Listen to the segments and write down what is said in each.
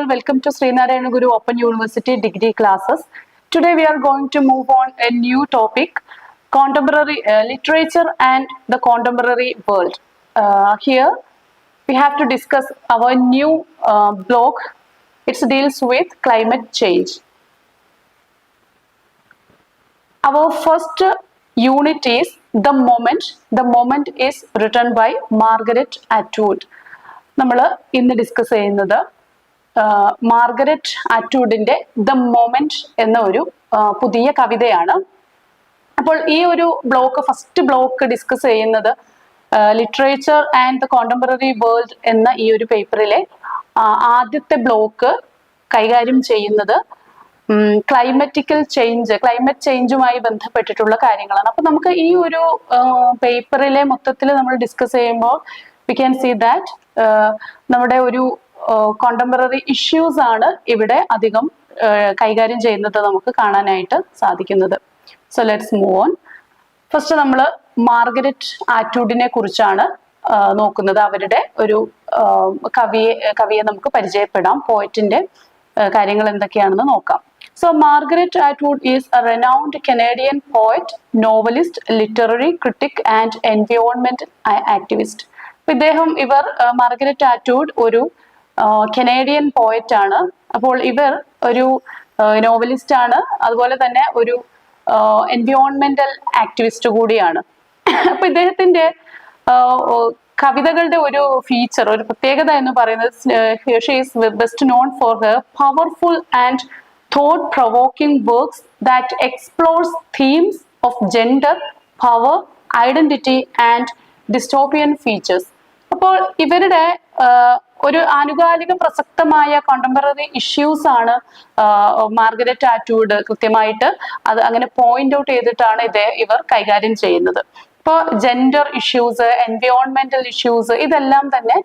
all, welcome to Srinarayan Guru Open University degree classes. Today we are going to move on a new topic, contemporary uh, literature and the contemporary world. Uh, here we have to discuss our new uh, blog. It deals with climate change. Our first unit is The Moment. The Moment is written by Margaret Atwood. നമ്മൾ ഇന്ന് discuss ചെയ്യുന്നത് Margaret അറ്റൂഡിന്റെ the moment എന്ന ഒരു പുതിയ കവിതയാണ്. അപ്പോൾ ഈ ഒരു ബ്ലോക്ക് ഫസ്റ്റ് ബ്ലോക്ക് ഡിസ്കസ് ചെയ്യുന്നത് literature and the contemporary world എന്ന ഈ ഒരു പേപ്പറിലെ ആദ്യത്തെ ബ്ലോക്ക് കൈകാര്യം ചെയ്യുന്നത് ക്ലൈമറ്റിക്കൽ ചേഞ്ച് ക്ലൈമറ്റ് ചേഞ്ചുമായി ബന്ധപ്പെട്ടിട്ടുള്ള കാര്യങ്ങളാണ്. അപ്പൊ നമുക്ക് ഈ ഒരു പേപ്പറിലെ മൊത്തത്തിൽ നമ്മൾ ഡിസ്കസ് ചെയ്യുമ്പോൾ വി ക്യാൻ സീ ദാറ്റ് നമ്മുടെ ഒരു കോണ്ടംപററി ഇഷ്യൂസ് ആണ് ഇവിടെ അധികം കൈകാര്യം ചെയ്യുന്നത് നമുക്ക് കാണാനായിട്ട് സാധിക്കുന്നത്. So let's move on first നമ്മൾ മാർഗരറ്റ് ആറ്റൂഡിനെ കുറിച്ചാണ് നോക്കുന്നത്. അവരുടെ ഒരു കവിയെ കവിയെ നമുക്ക് പരിചയപ്പെടാം. പോയറ്റിന്റെ കാര്യങ്ങൾ എന്തൊക്കെയാണെന്ന് നോക്കാം. So Margaret Atwood is a renowned Canadian poet novelist literary critic and environment activist ഇദ്ദേഹം ഇവർ മാർഗരറ്റ് ആറ്റ്വുഡ് ഒരു കനേഡിയൻ പോയറ്റ് ആണ്. അപ്പോൾ ഇവർ ഒരു നോവലിസ്റ്റ് ആണ്. അതുപോലെ തന്നെ ഒരു എൻവയോൺമെന്റൽ ആക്ടിവിസ്റ്റ് കൂടിയാണ്. അപ്പൊ ഇദ്ദേഹത്തിന്റെ കവിതകളുടെ ഒരു ഫീച്ചർ ഒരു പ്രത്യേകത എന്ന് പറയുന്നത് she's best known for her powerful and thought provoking works that explores themes of gender power identity and dystopian features അപ്പോൾ ഇവരുടെ ഒരു ആനുകാലിക പ്രസക്തമായ കോണ്ടംപററി ഇഷ്യൂസ് ആണ് മാർഗരറ്റ് ആറ്റൂഡ് കൃത്യമായിട്ട് അത് അങ്ങനെ പോയിന്റ് ഔട്ട് ചെയ്തിട്ടാണ് ഇത് ഇവർ കൈകാര്യം ചെയ്യുന്നത്. ഇപ്പോൾ ജെൻഡർ ഇഷ്യൂസ് എൻവയോൺമെന്റൽ ഇഷ്യൂസ് ഇതെല്ലാം തന്നെ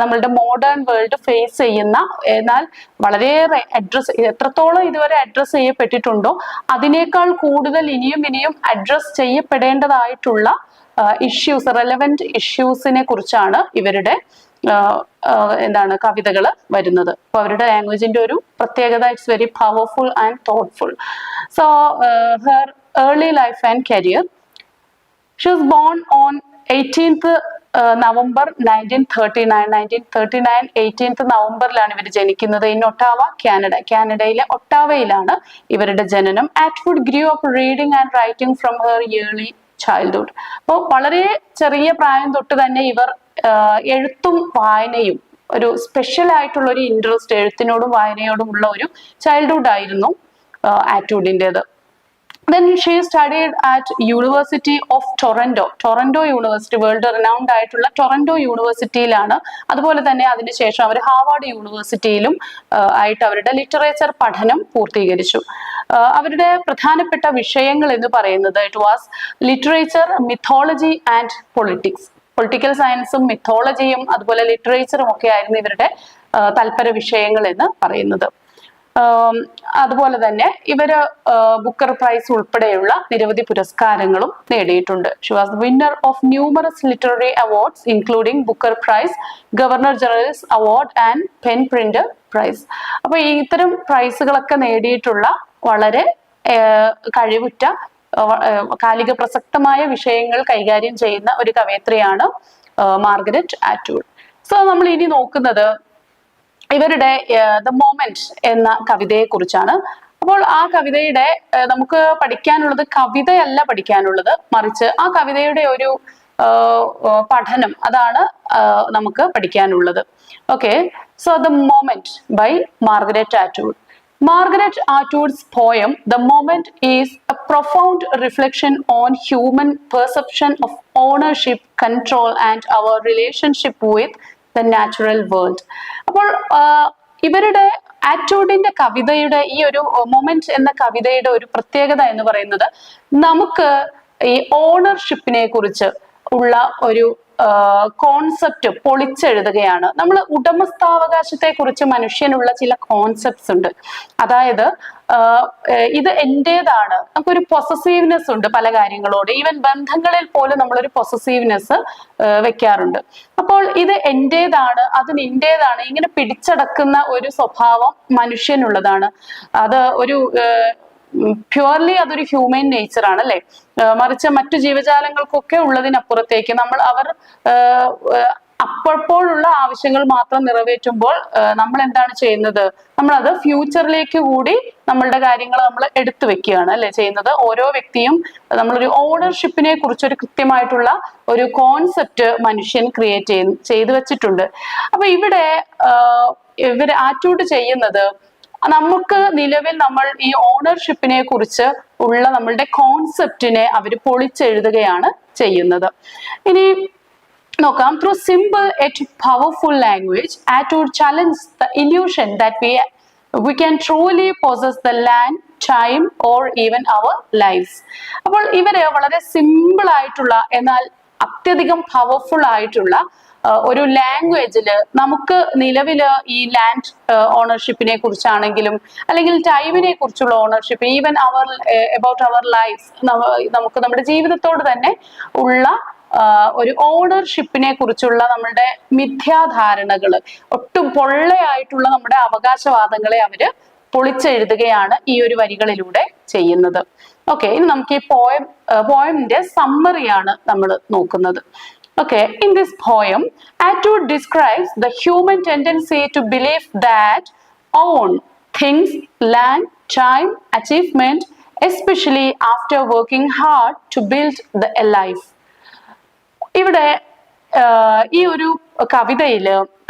നമ്മളുടെ മോഡേൺ വേൾഡ് ഫേസ് ചെയ്യുന്ന എന്നാൽ വളരെയേറെ അഡ്രസ് എത്രത്തോളം ഇതുവരെ അഡ്രസ് ചെയ്യപ്പെട്ടിട്ടുണ്ടോ അതിനേക്കാൾ കൂടുതൽ ഇനിയും ഇനിയും അഡ്രസ് ചെയ്യപ്പെടേണ്ടതായിട്ടുള്ള ഇഷ്യൂസ് റെലവെന്റ് ഇഷ്യൂസിനെ കുറിച്ചാണ് ഇവരുടെ എന്താണ് കവിതകൾ വരുന്നത്. അപ്പൊ അവരുടെ ലാംഗ്വേജിന്റെ ഒരു പ്രത്യേകത it's very powerful and thoughtful so her early life and career she was born on eighteenth November nineteen thirty nine nineteen thirty nine eighteenth നവംബറിലാണ് ഇവർ ജനിക്കുന്നത്. ഇൻ ഒട്ടാവ കാനഡ കാനഡയിലെ ഒട്ടാവയിലാണ് ഇവരുടെ ജനനം. Atwood grew up reading and writing from her early childhood അപ്പോൾ വളരെ ചെറിയ പ്രായം തൊട്ട് തന്നെ ഇവർ എഴുത്തും വായനയും ഒരു സ്പെഷ്യൽ ആയിട്ടുള്ള ഒരു ഇൻട്രസ്റ്റ് എഴുത്തിനോടും വായനയോടും ഉള്ള ഒരു ചൈൽഡ്ഹുഡ് ആയിരുന്നു ആറ്റ്വുഡിന്റെത് then she studied at university of Toronto Toronto university world renowned ആയിട്ടുള്ള ടൊറന്റോ യൂണിവേഴ്സിറ്റിയിലാണ് അതുപോലെ തന്നെ അതിനുശേഷം അവർ ഹാവാർഡ് യൂണിവേഴ്സിറ്റിയിലും ആയിട്ട് അവരുടെ ലിറ്ററേച്ചർ പഠനം പൂർത്തീകരിച്ചു. അവരുടെ പ്രധാനപ്പെട്ട വിഷയങ്ങൾ എന്ന് പറയുന്നത് it was literature mythology and politics political സയൻസും മിത്തോളജിയും അതുപോലെ ലിറ്ററേച്ചറും ഒക്കെ ആയിരുന്നു ഇവരുടെ തൽപര വിഷയങ്ങൾ എന്ന് പറയുന്നത്. അതുപോലെ തന്നെ ഇവർ ബുക്കർ പ്രൈസ് ഉൾപ്പെടെയുള്ള നിരവധി പുരസ്കാരങ്ങളും നേടിയിട്ടുണ്ട്. She was winner of numerous literary awards including Booker prize Governor General's award and PEN Pinter prize അപ്പൊ ഇത്തരം പ്രൈസുകളൊക്കെ നേടിയിട്ടുള്ള വളരെ കഴിവുറ്റ കാലിക പ്രസക്തമായ വിഷയങ്ങൾ കൈകാര്യം ചെയ്യുന്ന ഒരു കവയത്രിയാണ് മാർഗരറ്റ് ആറ്റൂഡ് സോ നമ്മൾ ഇനി നോക്കുന്നത് ഇവരുടെ ദ മോമെന്റ് എന്ന കവിതയെ കുറിച്ചാണ് അപ്പോൾ ആ കവിതയുടെ നമുക്ക് പഠിക്കാനുള്ളത് കവിതയല്ല പഠിക്കാനുള്ളത് മറിച്ച് ആ കവിതയുടെ ഒരു പഠനം അതാണ് നമുക്ക് പഠിക്കാനുള്ളത്. Okay so the moment by Margaret Atwood Margaret Atwood's poem the moment is a profound reflection on human perception of ownership control and our relationship with the natural world അപ്പോൾ ഇവരുടെ ആറ്റൂഡിന്റെ കവിതയുടെ ഈ ഒരു മൊമെന്റ് എന്ന കവിതയുടെ ഒരു പ്രത്യേകത എന്ന് പറയുന്നത് നമുക്ക് ഈ ഓണർഷിപ്പിനെ കുറിച്ച് ഉള്ള ഒരു കോൺസെപ്റ്റ് പൊളിച്ചെഴുതുകയാണ്. നമ്മൾ ഉടമസ്ഥാവകാശത്തെ കുറിച്ച് മനുഷ്യനുള്ള ചില കോൺസെപ്റ്റ്സ് ഉണ്ട്. അതായത് ഇത് എന്റേതാണ്. നമുക്കൊരു പൊസസീവ്നെസ് ഉണ്ട് പല കാര്യങ്ങളോട്. ഈവൻ ബന്ധങ്ങളിൽ പോലും നമ്മളൊരു പൊസസീവ്നെസ് വെക്കാറുണ്ട്. അപ്പോൾ ഇത് എന്റേതാണ് അത് നിന്റേതാണ് ഇങ്ങനെ പിടിച്ചടക്കുന്ന ഒരു സ്വഭാവം മനുഷ്യനുള്ളതാണ്. അത് ഒരു പ്യുവർലി അതൊരു ഹ്യൂമൻ നേച്ചർ ആണ് അല്ലെ? മറിച്ച് മറ്റു ജീവജാലങ്ങൾക്കൊക്കെ ഉള്ളതിനപ്പുറത്തേക്ക് നമ്മൾ അവർ അപ്പോഴുള്ള ആവശ്യങ്ങൾ മാത്രം നിറവേറ്റുമ്പോൾ നമ്മൾ എന്താണ് ചെയ്യുന്നത്? നമ്മൾ അത് ഫ്യൂച്ചറിലേക്ക് കൂടി നമ്മളുടെ കാര്യങ്ങൾ നമ്മൾ എടുത്തു വെക്കുകയാണ് അല്ലെ? ചെയ്യുന്നത് ഓരോ വ്യക്തിയും നമ്മളൊരു ഓണർഷിപ്പിനെ കുറിച്ച് ഒരു കൃത്യമായിട്ടുള്ള ഒരു കോൺസെപ്റ്റ് മനുഷ്യൻ ക്രിയേറ്റ് ചെയ്ത് വെച്ചിട്ടുണ്ട്. അപ്പൊ ഇവിടെ ഇവർ ആറ്റൂട്ട് ചെയ്യുന്നത് നമുക്ക് നിലവിൽ നമ്മൾ ഈ ഓണർഷിപ്പിനെ കുറിച്ച് ഉള്ള നമ്മളുടെ കോൺസെപ്റ്റിനെ അവർ പൊളിച്ചെഴുതുകയാണ് ചെയ്യുന്നത്. ഇനി നോക്കാം. Through simple yet powerful language at to challenge the illusion that we we can truly possess the land time or even our life അപ്പോൾ ഇവർ വളരെ സിമ്പിൾ ആയിട്ടുള്ള എന്നാൽ അത്യധികം പവർഫുൾ ആയിട്ടുള്ള ഒരു ലാംഗ്വേജിൽ നമുക്ക് നിലവിൽ ഈ ലാൻഡ് ഓണർഷിപ്പിനെ കുറിച്ചാണെങ്കിലും അല്ലെങ്കിൽ ടൈമിനെ കുറിച്ചുള്ള ownership even our about our life നമുക്ക് നമ്മുടെ ജീവിതത്തോട് തന്നെ ഉള്ള ഒരു ഓണർഷിപ്പിനെ കുറിച്ചുള്ള നമ്മുടെ മിഥ്യാധാരണകൾ ഒട്ടും പൊള്ളയായിട്ടുള്ള നമ്മുടെ അവകാശവാദങ്ങളെ അവർ പൊളിച്ചെഴുതുകയാണ് ഈ ഒരു വരികളിലൂടെ ചെയ്യുന്നത്. ഓക്കെ ഇനി നമുക്ക് ഈ പോയം പോയമിന്റെ സമ്മറിയാണ് നമ്മൾ നോക്കുന്നത്. Okay, in this poem, Atwood describes the human tendency to believe that own things, land, time, achievement, especially after working hard to build the life. ഇവിടെ ഈ ഒരു കവിതയിൽ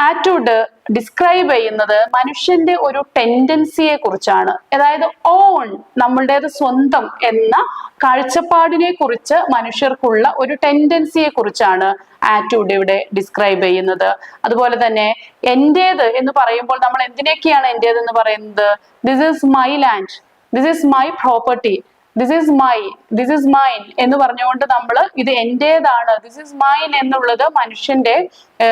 ആറ്റൂഡ് ഡിസ്ക്രൈബ് ചെയ്യുന്നത് മനുഷ്യന്റെ ഒരു ടെൻഡൻസിയെ കുറിച്ചാണ്. അതായത് ഓൺ നമ്മളുടേത് സ്വന്തം എന്ന കാഴ്ചപ്പാടിനെ കുറിച്ച് മനുഷ്യർക്കുള്ള ഒരു ടെൻഡൻസിയെ കുറിച്ചാണ് ആറ്റിറ്റ്യൂഡ് ഇവിടെ ഡിസ്ക്രൈബ് ചെയ്യുന്നത്. അതുപോലെ തന്നെ എന്റേത് എന്ന് പറയുമ്പോൾ നമ്മൾ എന്തിനൊക്കെയാണ് എന്റേത് എന്ന് പറയുന്നത്? This is my land this is my property this is my this is mine എന്ന് പറഞ്ഞുകൊണ്ട് നമ്മൾ ഇത് എന്റേതാണ്. ദിസ് ഈസ് മൈൻ എന്നുള്ളത് മനുഷ്യന്റെ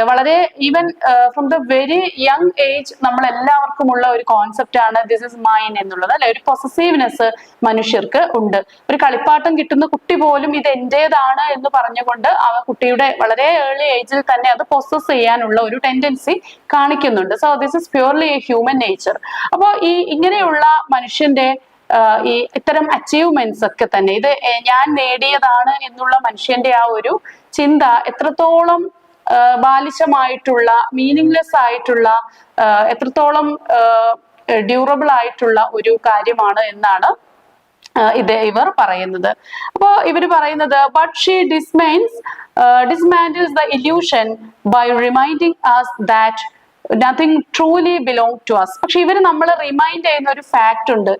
വളരെ even from the very young age നമ്മൾ എല്ലാവർക്കും ഉള്ള ഒരു കോൺസെപ്റ്റ് ആണ് ദിസ് ഇസ് മൈൻ എന്നുള്ളത്. അല്ലെ? ഒരു പൊസസീവ്നെസ് മനുഷ്യർക്ക് ഉണ്ട്. ഒരു കളിപ്പാട്ടം കിട്ടുന്ന കുട്ടി പോലും ഇത് എന്റേതാണ് എന്ന് പറഞ്ഞുകൊണ്ട് ആ കുട്ടിയുടെ വളരെ ഏർലി ഏജിൽ തന്നെ അത് പൊസസ് ചെയ്യാനുള്ള ഒരു ടെൻഡൻസി കാണിക്കുന്നുണ്ട്. So this is purely human nature അപ്പോൾ ഈ ഇങ്ങനെയുള്ള മനുഷ്യന്റെ ഈ ഇത്തരം അച്ചീവ്മെന്റ്സ് ഒക്കെ തന്നെ. ഇത് ഞാൻ നേടിയതാണ് എന്നുള്ള മനുഷ്യന്റെ ആ ഒരു ചിന്ത എത്രത്തോളം ബാലിശമായിട്ടുള്ള മീനിങ്ലെസ് ആയിട്ടുള്ള എത്രത്തോളം ഡ്യൂറബിൾ ആയിട്ടുള്ള ഒരു കാര്യമാണ് എന്നാണ് ഇത് ഇവർ പറയുന്നത്. അപ്പോ ഇവർ പറയുന്നത് but she ഡിസ്മൈൻസ് dismantles the illusion by reminding us that nothing truly belong to us പക്ഷെ ഇവർ നമ്മൾ റിമൈൻഡ് ചെയ്യുന്ന ഒരു ഫാക്ട് ഉണ്ട്.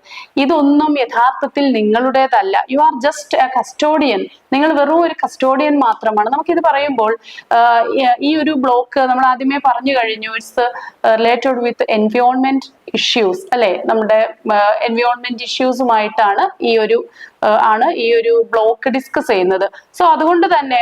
ഇതൊന്നും യഥാർത്ഥത്തിൽ നിങ്ങളുടേതല്ല. You are just a custodian നിങ്ങൾ വെറും ഒരു കസ്റ്റോഡിയൻ മാത്രമാണ്. നമുക്കിത് പറയുമ്പോൾ ഈ ഒരു ബ്ലോക്ക് നമ്മൾ ആദ്യമേ പറഞ്ഞു കഴിഞ്ഞു. It's related with environment issues അല്ലെ? നമ്മുടെ എൻവയോൺമെന്റ് ഇഷ്യൂസുമായിട്ടാണ് ഈ ഒരു ആണ് ഈ ഒരു ബ്ലോക്ക് ഡിസ്കസ് ചെയ്യുന്നത്. സോ അതുകൊണ്ട് തന്നെ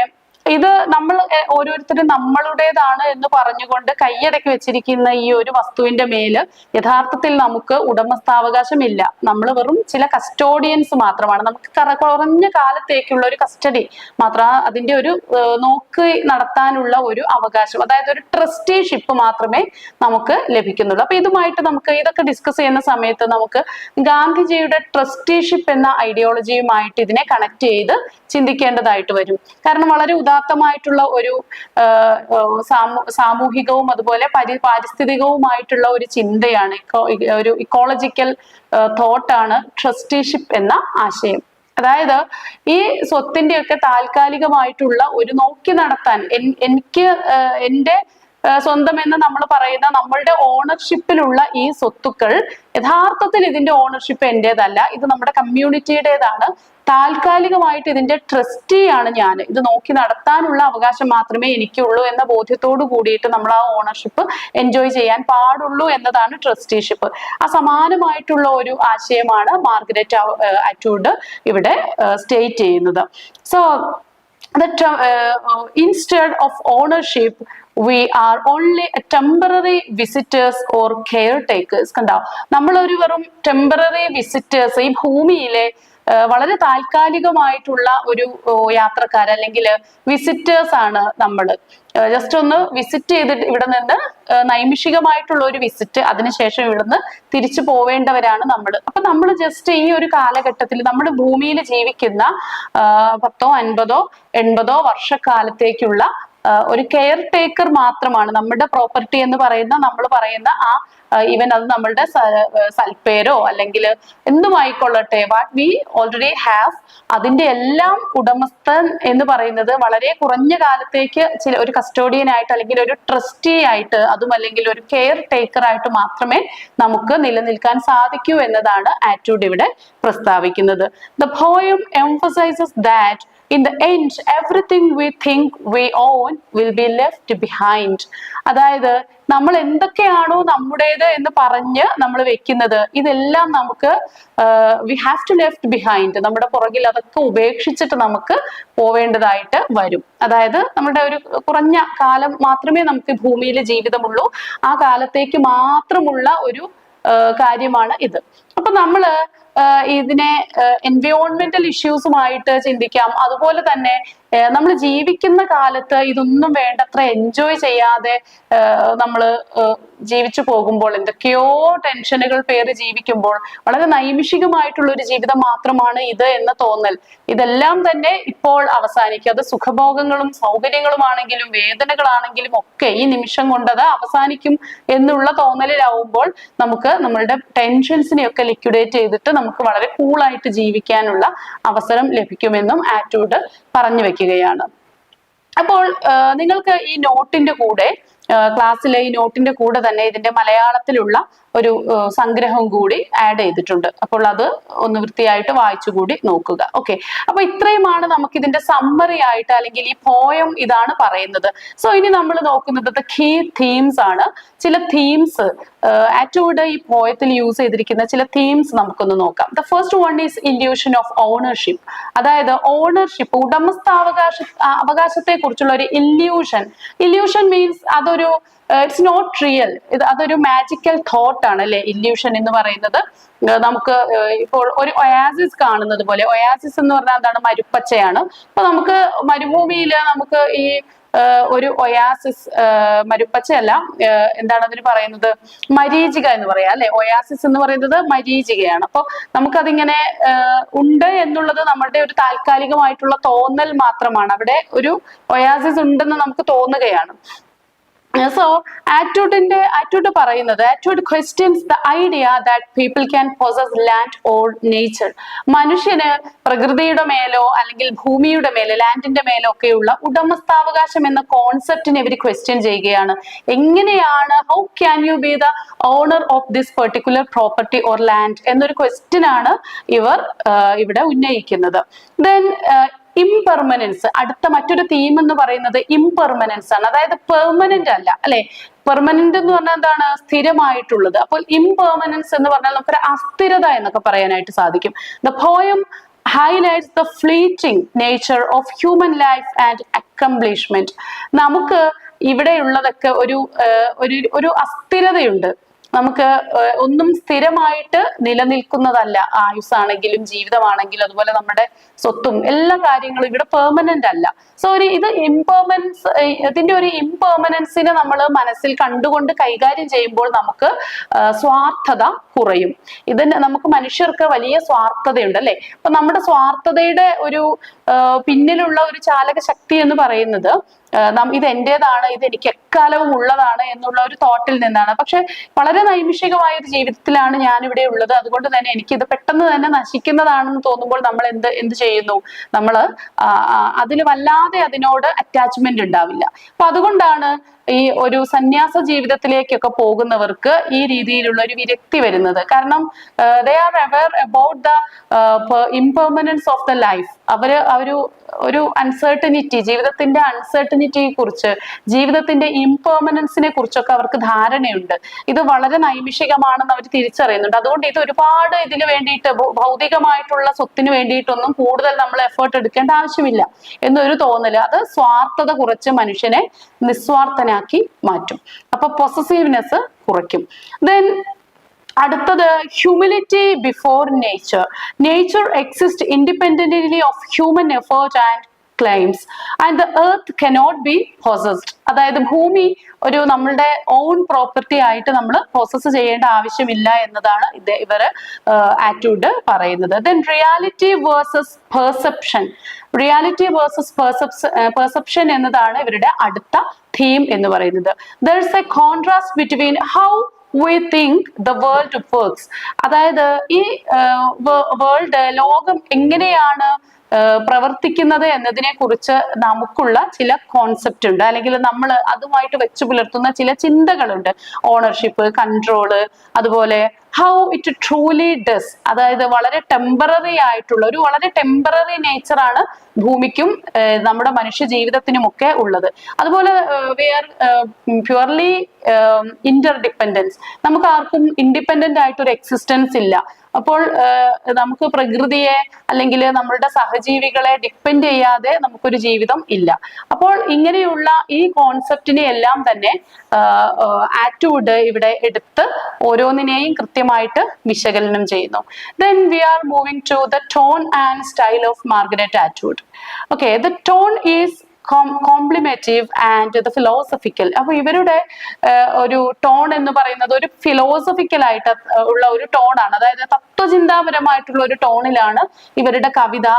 ഇത് നമ്മൾ ഓരോരുത്തരും നമ്മളുടേതാണ് എന്ന് പറഞ്ഞുകൊണ്ട് കൈയടക്കി വെച്ചിരിക്കുന്ന ഈ ഒരു വസ്തുവിന്റെ മേൽ യഥാർത്ഥത്തിൽ നമുക്ക് ഉടമസ്ഥാവകാശമില്ല. നമ്മൾ വെറും ചില കസ്റ്റോഡിയൻസ് മാത്രമാണ്. നമുക്ക് കറ- കുറഞ്ഞ കാലത്തേക്കുള്ള ഒരു കസ്റ്റഡി മാത്ര അതിന്റെ ഒരു നോക്ക് നടത്താനുള്ള ഒരു അവകാശം അതായത് ഒരു ട്രസ്റ്റിഷിപ്പ് മാത്രമേ നമുക്ക് ലഭിക്കുന്നുള്ളൂ. അപ്പൊ ഇതുമായിട്ട് നമുക്ക് ഇതൊക്കെ ഡിസ്കസ് ചെയ്യുന്ന സമയത്ത് നമുക്ക് ഗാന്ധിജിയുടെ ട്രസ്റ്റിഷിപ്പ് എന്ന ഐഡിയോളജിയുമായിട്ട് ഇതിനെ കണക്ട് ചെയ്ത് ചിന്തിക്കേണ്ടതായിട്ട് വരും. കാരണം വളരെ ഉദാത്തമായിട്ടുള്ള ഒരു സാമൂഹികവും അതുപോലെ പരി പാരിസ്ഥിതികവുമായിട്ടുള്ള ഒരു ചിന്തയാണ് ഒരു ഇക്കോളജിക്കൽ തോട്ടാണ് ട്രസ്റ്റിഷിപ്പ് എന്ന ആശയം. അതായത് ഈ സ്വത്തിന്റെ ഒക്കെ താൽക്കാലികമായിട്ടുള്ള ഒരു നോക്കി നടത്താൻ എനിക്ക് എന്റെ സ്വന്തം എന്ന് നമ്മൾ പറയുന്ന നമ്മളുടെ ഓണർഷിപ്പിലുള്ള ഈ സ്വത്തുക്കൾ യഥാർത്ഥത്തിൽ ഇതിന്റെ ഓണർഷിപ്പ് എന്റേതല്ല. ഇത് നമ്മുടെ കമ്മ്യൂണിറ്റിയുടേതാണ് താൽക്കാലികമായിട്ട് ഇതിന്റെ ട്രസ്റ്റിയാണ് ഞാൻ. ഇത് നോക്കി നടത്താനുള്ള അവകാശം മാത്രമേ എനിക്കുള്ളൂ എന്ന ബോധ്യത്തോട് കൂടിയിട്ട് നമ്മൾ ആ ഓണർഷിപ്പ് എൻജോയ് ചെയ്യാൻ പാടുള്ളൂ എന്നതാണ് ട്രസ്റ്റിഷിപ്പ് ആ സമാനമായിട്ടുള്ള ഒരു ആശയമാണ് മാർഗരറ്റ് അറ്റൂഡ് ഇവിടെ സ്റ്റേറ്റ് ചെയ്യുന്നത്. So the instead of ownership we are only temporary visitors or caretakers കണ്ടോ? നമ്മളൊരു വെറും ടെമ്പററി വിസിറ്റേഴ്സ് ഈ ഭൂമിയിലെ വളരെ താൽക്കാലികമായിട്ടുള്ള ഒരു യാത്രക്കാർ അല്ലെങ്കിൽ വിസിറ്റേഴ്സ് ആണ് നമ്മൾ ജസ്റ്റ് ഒന്ന് വിസിറ്റ് ചെയ്തിട്ട് ഇവിടെ നിന്ന് നൈമിഷികമായിട്ടുള്ള ഒരു വിസിറ്റ് അതിനുശേഷം ഇവിടുന്ന് തിരിച്ചു പോവേണ്ടവരാണ് നമ്മൾ അപ്പൊ നമ്മൾ ജസ്റ്റ് ഈ ഒരു കാലഘട്ടത്തിൽ നമ്മുടെ ഭൂമിയിൽ ജീവിക്കുന്ന പത്തോ അൻപതോ എൺപതോ വർഷക്കാലത്തേക്കുള്ള ഒരു കെയർ ടേക്കർ മാത്രമാണ് നമ്മുടെ പ്രോപ്പർട്ടി എന്ന് പറയുന്ന നമ്മൾ പറയുന്ന ആ ഈവൻ അത് നമ്മളുടെ സൽപ്പേരോ അല്ലെങ്കിൽ എന്തുമായിക്കൊള്ളട്ടെ വാട്ട് വി ഓൾറെഡി ഹാവ് അതിന്റെ എല്ലാം ഉടമസ്ഥൻ എന്ന് പറയുന്നത് വളരെ കുറഞ്ഞ കാലത്തേക്ക് ചില ഒരു കസ്റ്റോഡിയൻ ആയിട്ട് അല്ലെങ്കിൽ ഒരു ട്രസ്റ്റി ആയിട്ട് അതും അല്ലെങ്കിൽ ഒരു കെയർ ടേക്കർ ആയിട്ട് മാത്രമേ നമുക്ക് നിലനിൽക്കാൻ സാധിക്കൂ എന്നതാണ് ആറ്റൂഡ് ഇവിടെ പ്രസ്താവിക്കുന്നത്. The poem emphasizes that in the end everything we think we own will be left behind അതായത് നമ്മൾ എന്തൊക്കെയാണോ നമ്മുടേത് എന്ന് പറഞ്ഞ് നമ്മൾ വെക്കുന്നത് ഇതെല്ലാം നമുക്ക് we have to left behind നമ്മുടെ പുറകിൽ അതൊക്കെ ഉപേക്ഷിച്ചിട്ട് നമുക്ക് പോവേണ്ടതായിട്ട് വരും. അതായത് നമ്മുടെ ഒരു കുറഞ്ഞ കാലം മാത്രമേ നമുക്ക് ഭൂമിയിൽ ജീവിതമുള്ളൂ. ആ കാലത്തേക്ക് മാത്രമുള്ള ഒരു കാര്യമാണ് ഇത്. അപ്പൊ നമ്മൾ ഇതിനെ എൻവയോൺമെന്റൽ ഇഷ്യൂസുമായിട്ട് ചിന്തിക്കാം. അതുപോലെ തന്നെ നമ്മൾ ജീവിക്കുന്ന കാലത്ത് ഇതൊന്നും വേണ്ടത്ര എൻജോയ് ചെയ്യാതെ നമ്മൾ ജീവിച്ചു പോകുമ്പോൾ എന്തൊക്കെയോ ടെൻഷനുകൾ പേര് ജീവിക്കുമ്പോൾ വളരെ നൈമിഷികമായിട്ടുള്ള ഒരു ജീവിതം മാത്രമാണ് ഇത് എന്ന തോന്നൽ. ഇതെല്ലാം തന്നെ ഇപ്പോൾ അവസാനിക്കും. അത് സുഖഭോഗങ്ങളും സൗകര്യങ്ങളുമാണെങ്കിലും വേദനകളാണെങ്കിലും ഒക്കെ ഈ നിമിഷം കൊണ്ടത് അവസാനിക്കും എന്നുള്ള തോന്നലിലാവുമ്പോൾ നമുക്ക് നമ്മളുടെ ടെൻഷൻസിനെയൊക്കെ ലിക്വിഡേറ്റ് ചെയ്തിട്ട് നമുക്ക് വളരെ കൂളായിട്ട് ജീവിക്കാനുള്ള അവസരം ലഭിക്കുമെന്നും ആറ്റൂഡ് പറഞ്ഞു വെക്കുകയാണ്. അപ്പോൾ നിങ്ങൾക്ക് ഈ നോട്ടിന്റെ കൂടെ ക്ലാസ്സിലെ ഈ നോട്ടിന്റെ കൂടെ തന്നെ ഇതിന്റെ മലയാളത്തിലുള്ള ഒരു സംഗ്രഹം കൂടി ആഡ് ചെയ്തിട്ടുണ്ട്. അപ്പോൾ അത് ഒന്ന് വൃത്തിയായിട്ട് വായിച്ചു കൂടി നോക്കുക. ഓക്കെ അപ്പൊ ഇത്രയുമാണ് നമുക്ക് ഇതിന്റെ സമ്മറി ആയിട്ട് അല്ലെങ്കിൽ ഈ പോയം ഇതാണ് പറയുന്നത്. സോ ഇനി നമ്മൾ നോക്കുന്നത് കീ തീംസ് ആണ്. ചില തീംസ് ആറ്റോഡ് ഈ പോയത്തിൽ യൂസ് ചെയ്തിരിക്കുന്ന ചില തീംസ് നമുക്കൊന്ന് നോക്കാം. The first one is illusion of ownership അതായത് ഓണർഷിപ്പ് ഉടമസ്ഥാവകാശ അവകാശത്തെ കുറിച്ചുള്ള ഒരു ഇല്യൂഷൻ ഇല്യൂഷൻ മീൻസ് അതൊരു ഇറ്റ്സ് നോട്ട് റിയൽ ഇത് അതൊരു മാജിക്കൽ തോട്ട് ആണ് അല്ലെ? ഇല്യൂഷൻ എന്ന് പറയുന്നത്. നമുക്ക് ഇപ്പോൾ ഒരു ഒയാസിസ് കാണുന്നത് പോലെ ഒയാസിസ് എന്ന് പറഞ്ഞാൽ എന്താണ്? മരുപ്പച്ചയാണ്. അപ്പൊ നമുക്ക് മരുഭൂമിയിൽ നമുക്ക് ഈ ഒരു ഒയാസിസ് മരുപ്പച്ചയല്ല. എന്താണ് അതിന് പറയുന്നത്? മരീചിക എന്ന് പറയാം അല്ലെ? ഒയാസിസ് എന്ന് പറയുന്നത് മരീചികയാണ്. അപ്പൊ നമുക്കതിങ്ങനെ ഉണ്ട് എന്നുള്ളത് നമ്മുടെ ഒരു താൽക്കാലികമായിട്ടുള്ള തോന്നൽ മാത്രമാണ്. അവിടെ ഒരു ഒയാസിസ് ഉണ്ടെന്ന് നമുക്ക് തോന്നുകയാണ്. സോ ആറ്റൂഡിന്റെ ആറ്റൂഡ് പറയുന്നത് Atwood questions the idea that people can possess land or nature മനുഷ്യന് പ്രകൃതിയുടെ മേലോ അല്ലെങ്കിൽ ഭൂമിയുടെ മേലോ ലാൻഡിന്റെ മേലോ ഒക്കെയുള്ള ഉടമസ്ഥാവകാശം എന്ന കോൺസെപ്റ്റിനെ ഇവർ ക്വസ്റ്റ്യൻ ചെയ്യുകയാണ്. എങ്ങനെയാണ് how can you be the owner of this particular property or land എന്നൊരു ക്വസ്റ്റ്യൻ ആണ് ഇവർ ഇവിടെ ഉന്നയിക്കുന്നത്. ദെൻ ഇംപെർമനൻസ് അടുത്ത മറ്റൊരു തീം എന്ന് പറയുന്നത് ഇംപെർമനൻസ് ആണ്. അതായത് പെർമനന്റ് അല്ല അല്ലെ? പെർമനന്റ് എന്ന് പറഞ്ഞാൽ എന്താണ്? സ്ഥിരമായിട്ടുള്ളത്. അപ്പോൾ ഇംപെർമനൻസ് എന്ന് പറഞ്ഞാൽ നമുക്കൊരു അസ്ഥിരത എന്നൊക്കെ പറയാനായിട്ട് സാധിക്കും. The poem highlights the fleeting nature of human life and accomplishment നമുക്ക് ഇവിടെയുള്ളതൊക്കെ ഒരു ഒരു ഒരു അസ്ഥിരതയുണ്ട്. നമുക്ക് ഒന്നും സ്ഥിരമായിട്ട് നിലനിൽക്കുന്നതല്ല. ആയുസാണെങ്കിലും ജീവിതമാണെങ്കിലും അതുപോലെ നമ്മുടെ സ്വത്തും എല്ലാ കാര്യങ്ങളും ഇവിടെ പെർമനന്റ് അല്ല. സോ ഒരു ഇത് ഇംപെർമനൻസ് ഇതിന്റെ ഒരു ഇംപെർമനൻസിനെ നമ്മൾ മനസ്സിൽ കണ്ടുകൊണ്ട് കൈകാര്യം ചെയ്യുമ്പോൾ നമുക്ക് സ്വാർത്ഥത കുറയും. ഇതിന് നമുക്ക് മനുഷ്യർക്ക് വലിയ സ്വാർത്ഥതയുണ്ട് അല്ലെ? അപ്പൊ നമ്മുടെ സ്വാർത്ഥതയുടെ ഒരു പിന്നിലുള്ള ഒരു ചാലക ശക്തി എന്ന് പറയുന്നത് നം- ഇത് എന്റേതാണ് ഇത് എനിക്ക് എക്കാലവും ഉള്ളതാണ് എന്നുള്ള ഒരു തോട്ടിൽ നിന്നാണ്. പക്ഷെ വളരെ നൈമിഷികമായ ഒരു ജീവിതത്തിലാണ് ഞാൻ ഇവിടെ ഉള്ളത്. അതുകൊണ്ട് തന്നെ എനിക്ക് ഇത് പെട്ടെന്ന് തന്നെ നശിക്കുന്നതാണെന്ന് തോന്നുമ്പോൾ നമ്മൾ എന്ത് എന്ത് ചെയ്യുന്നു? നമ്മൾ അതിൽ വല്ലാതെ അതിനോട് അറ്റാച്ച്മെന്റ് ഉണ്ടാവില്ല. അപ്പൊ അതുകൊണ്ടാണ് ഈ ഒരു സന്യാസ ജീവിതത്തിലേക്കൊക്കെ പോകുന്നവർക്ക് ഈ രീതിയിലുള്ള ഒരു വിരക്തി വരുന്നത്. കാരണം they are aware about the impermanence of the life അവർ ഒരു ഒരു അൺസർട്ടനിറ്റി ജീവിതത്തിന്റെ അൺസർട്ടനിറ്റിയെ കുറിച്ച് ജീവിതത്തിന്റെ ഇംപെർമനൻസിനെ കുറിച്ചൊക്കെ അവർക്ക് ധാരണയുണ്ട്. ഇത് വളരെ നൈമിഷികമാണെന്ന് അവർ തിരിച്ചറിയുന്നുണ്ട്. അതുകൊണ്ട് ഇത് ഒരുപാട് ഇതിന് വേണ്ടിയിട്ട് ഭൗതികമായിട്ടുള്ള സ്വത്തിന് വേണ്ടിയിട്ടൊന്നും കൂടുതൽ നമ്മൾ എഫേർട്ട് എടുക്കേണ്ട ആവശ്യമില്ല. എന്നൊരു തോന്നൽ. അത് സ്വാർത്ഥത കുറച്ച് മനുഷ്യനെ നിസ്വാർത്ഥനാക്കി മാറ്റും. അപ്പൊ പൊസസീവ്നെസ് കുറയ്ക്കും. ദെൻ അടുത്തത് humility before nature nature exist independently of human effort and claims and the earth cannot be possessed അതായത് ഭൂമി ഒരു നമ്മളുടെ ഓൺ പ്രോപ്പർട്ടി ആയിട്ട് നമ്മൾ പ്രോസസ്സ് ചെയ്യേണ്ട ആവശ്യമില്ല എന്നതാണ് ഇത് ഇവർ ആറ്റിറ്റ്യൂഡ് പറയുന്നത്. Then reality versus perception reality versus perception എന്നതാണ് ഇവരുടെ അടുത്ത തീം എന്ന് പറയുന്നത്. There is a contrast between how we think the world works അതായത് ഈ വേൾഡ് ലോകം എങ്ങനെയാണ് പ്രവർത്തിക്കുന്നത് എന്നതിനെ കുറിച്ച് നമുക്കുള്ള ചില കോൺസെപ്റ്റ് ഉണ്ട്. അല്ലെങ്കിൽ നമ്മൾ അതുമായിട്ട് വെച്ചു പുലർത്തുന്ന ചില ചിന്തകളുണ്ട്. ഓണർഷിപ്പ് കൺട്രോൾ അതുപോലെ ഹൗ ഇറ്റ് ട്രൂലി ഡസ് അതായത് വളരെ ടെമ്പററി ആയിട്ടുള്ള ഒരു വളരെ ടെമ്പററി നേച്ചറാണ് ഭൂമിക്കും നമ്മുടെ മനുഷ്യ ജീവിതത്തിനുമൊക്കെ ഉള്ളത്. അതുപോലെ we are purely interdependence നമുക്ക് ആർക്കും ഇൻഡിപെൻഡന്റ് ആയിട്ട് ഒരു എക്സിസ്റ്റൻസ് ഇല്ല. അപ്പോൾ നമുക്ക് പ്രകൃതിയെ അല്ലെങ്കിൽ നമ്മളുടെ സഹജീവികളെ ഡിപ്പെൻഡ് ചെയ്യാതെ നമുക്കൊരു ജീവിതം ഇല്ല. അപ്പോൾ ഇങ്ങനെയുള്ള ഈ കോൺസെപ്റ്റിനെ എല്ലാം തന്നെ ആറ്റിറ്റ്യൂഡ് ഇവിടെ എടുത്ത് ഓരോന്നിനെയും കൃത്യമായിട്ട് വിശകലനം ചെയ്യുന്നു. Then we are moving to the tone and style of Margaret Atwood okay the tone is contemplative and the philosophical അപ്പൊ ഇവരുടെ ഒരു ടോൺ എന്ന് പറയുന്നത് ഒരു ഫിലോസഫിക്കൽ ആയിട്ട് ഉള്ള ഒരു ടോണാണ് അതായത് തത്വചിന്താപരമായിട്ടുള്ള ഒരു ടോണിലാണ് ഇവരുടെ കവിത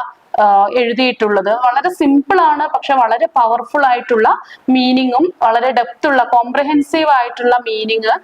എഴുതിയിട്ടുള്ളത്. വളരെ സിമ്പിൾ ആണ് പക്ഷെ വളരെ പവർഫുൾ ആയിട്ടുള്ള മീനിങ്ങും വളരെ ഡെപ്ത് ഉള്ള കോംപ്രഹെൻസീവ് ആയിട്ടുള്ള മീനിങ്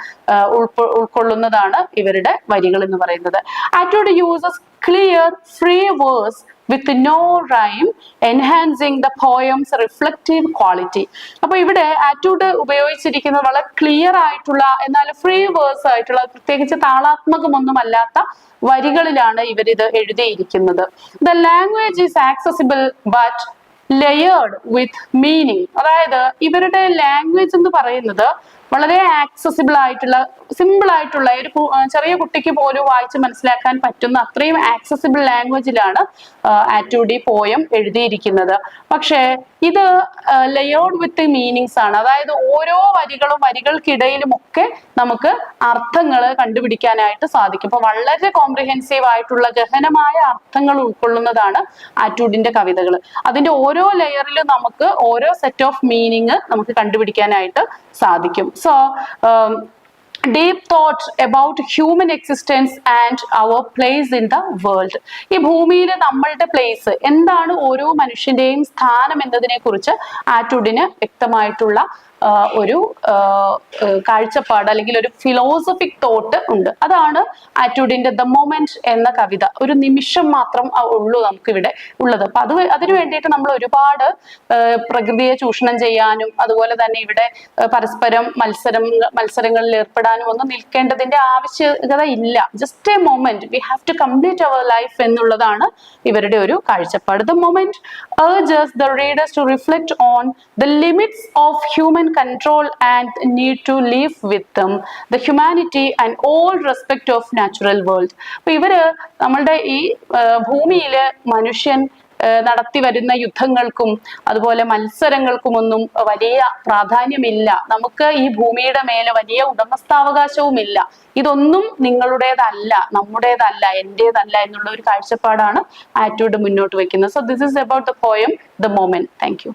ഉൾക്കൊള്ളുന്നതാണ് ഇവരുടെ വരികൾ എന്ന് പറയുന്നത്. Atwood uses clear free verse with no rhyme enhancing the poem's reflective quality അപ്പൊ ഇവിടെ ആറ്റൂഡ് ഉപയോഗിച്ചിരിക്കുന്നത് വളരെ ക്ലിയർ ആയിട്ടുള്ള എന്നാൽ ഫ്രീ വേഴ്സ് ആയിട്ടുള്ള പ്രത്യേകിച്ച് താളാത്മകമൊന്നും അല്ലാത്ത വരികളിലാണ് ഇവരിത് എഴുതിയിരിക്കുന്നത്. The language is accessible but layered with meaning അതായത് ഇവരുടെ ലാംഗ്വേജ് എന്ന് പറയുന്നത് വളരെ ആക്സസിബിൾ ആയിട്ടുള്ള സിമ്പിൾ ആയിട്ടുള്ള ഒരു ചെറിയ കുട്ടിക്ക് പോലും വായിച്ച് മനസ്സിലാക്കാൻ പറ്റുന്ന അത്രയും ആക്സസിബിൾ ലാംഗ്വേജിലാണ് ആറ്റൂഡി പോയം എഴുതിയിരിക്കുന്നത്. പക്ഷേ ഇത് ലെയേർഡ് വിത്ത് മീനിങ്സ് ആണ്. അതായത് ഓരോ വരികളും വരികൾക്കിടയിലും ഒക്കെ നമുക്ക് അർത്ഥങ്ങൾ കണ്ടുപിടിക്കാനായിട്ട് സാധിക്കും. അപ്പൊ വളരെ കോംപ്രിഹെൻസീവ് ആയിട്ടുള്ള ഗഹനമായ അർത്ഥങ്ങൾ ഉൾക്കൊള്ളുന്നതാണ് ആറ്റൂഡിന്റെ കവിതകൾ അതിന്റെ ഓരോ ലെയറിലും നമുക്ക് ഓരോ സെറ്റ് ഓഫ് മീനിങ് നമുക്ക് കണ്ടുപിടിക്കാനായിട്ട് സാധിക്കും. So deep thought about human existence and our place in the world. ഈ ഭൂമിയിൽ നമ്മളുടെ പ്ലേസ് എന്താണ് ഓരോ മനുഷ്യന്റെയും സ്ഥാനം എന്നതിനെ കുറിച്ച് ആറ്റുഡിന് വ്യക്തമായിട്ടുള്ള ഒരു കാഴ്ചപ്പാട് അല്ലെങ്കിൽ ഒരു ഫിലോസഫിക് തോട്ട് ഉണ്ട്. അതാണ് ആറ്റൂഡിന്റെ ദ മൊമെന്റ് എന്ന കവിത. ഒരു നിമിഷം മാത്രം ഉള്ളൂ നമുക്കിവിടെ ഉള്ളത്. അപ്പൊ അത് അതിനു വേണ്ടിയിട്ട് നമ്മൾ ഒരുപാട് പ്രകൃതിയെ ചൂഷണം ചെയ്യാനും അതുപോലെ തന്നെ ഇവിടെ പരസ്പരം മത്സരം മത്സരങ്ങളിൽ ഏർപ്പെടാനും ഒന്നും നിൽക്കേണ്ടതിന്റെ ആവശ്യകത ഇല്ല. Just a moment we have to complete our life എന്നുള്ളതാണ് ഇവരുടെ ഒരു കാഴ്ചപ്പാട്. The moment the readers to reflect on the limits of of human control and need to live with them. The humanity and all respect of natural world. അപ്പൊ ഇവർ നമ്മളുടെ ഈ ഭൂമിയിൽ മനുഷ്യൻ നടത്തി വരുന്ന യുദ്ധങ്ങൾക്കും അതുപോലെ മത്സരങ്ങൾക്കുമൊന്നും വലിയ പ്രാധാന്യമില്ല. നമുക്ക് ഈ ഭൂമിയുടെ മേലെ വലിയ ഉടമസ്ഥാവകാശവും ഇല്ല ഇതൊന്നും നിങ്ങളുടേതല്ല നമ്മുടേതല്ല എന്റേതല്ല എന്നുള്ള ഒരു കാഴ്ചപ്പാടാണ് ആറ്റിറ്റ്യൂഡ് മുന്നോട്ട് വെക്കുന്നത് so this is about the poem the moment thank you